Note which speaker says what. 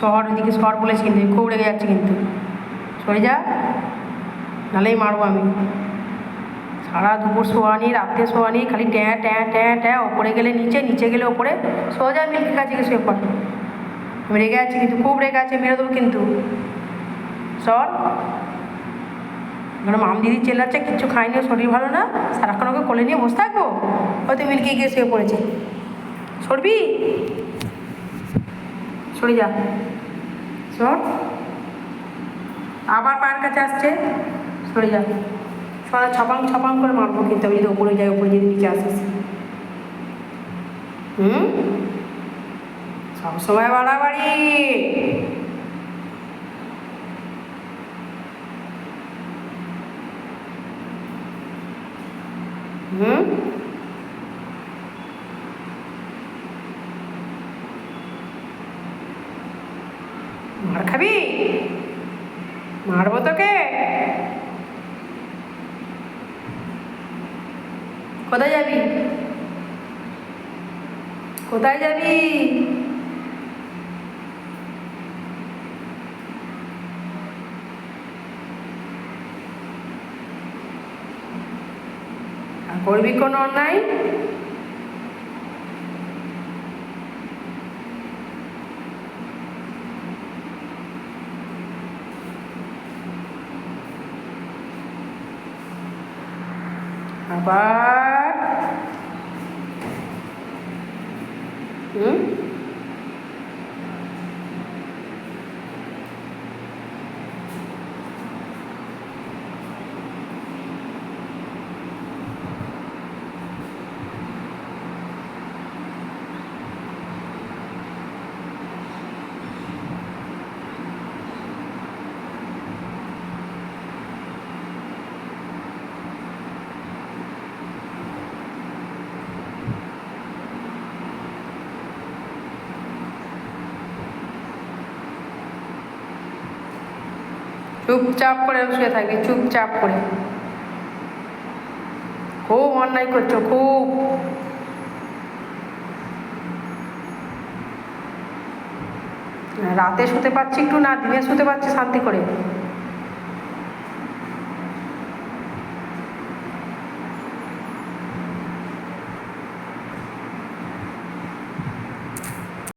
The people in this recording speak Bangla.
Speaker 1: শহর ওইদিকে শহর বলেছি কিন্তু, খুব রেগে যাচ্ছে কিন্তু। সরে যা নাহলেই মারবো আমি। সারা দুপুর শোয়া শোয়ানি রাত্রে শোয়ানি খালি ট্যাঁ ট্যাঁ ট্যাঁ ট্যাঁ, ওপরে গেলে নিচে নিচে গেলে ওপরে, সোজা মিল্কির কাছে গিয়ে শুয়ে পড় আমি রেগে আছি কিন্তু, খুব রেগে আছে মেরে দেবো কিন্তু। সর। এখানে মাম দিদি চেল্লাচ্ছে, কিচ্ছু খাইনি শরীর ভালো না, সারাক্ষণ ওকে কোলে নিয়ে বসে থাকব? হয়তো মিল্কি গিয়ে শুয়ে পড়েছে। সরবি? সরে যা। সর। আবার পায়ের কাছে আসছে। সরে যা। সরা ছপাং ছপাং করে মারবো কিন্তু আমি যদি ওপরে যাই ওপরে যদি নিচে আসিস। হুম? সবসময় বাড়াবাড়ি। হুম? মার খাবি? মারবো তোকে? কোথায় যাবি? কোথায় যাবি? করবি কোনো অন্যায়? আবার হুম চুপচাপ করে শুয়ে থাকবি চুপচাপ করে। খুব অন্যায় করছ, খুব। রাতে শুতে পারছি একটু না, দিনে শুতে পারছি শান্তি করে।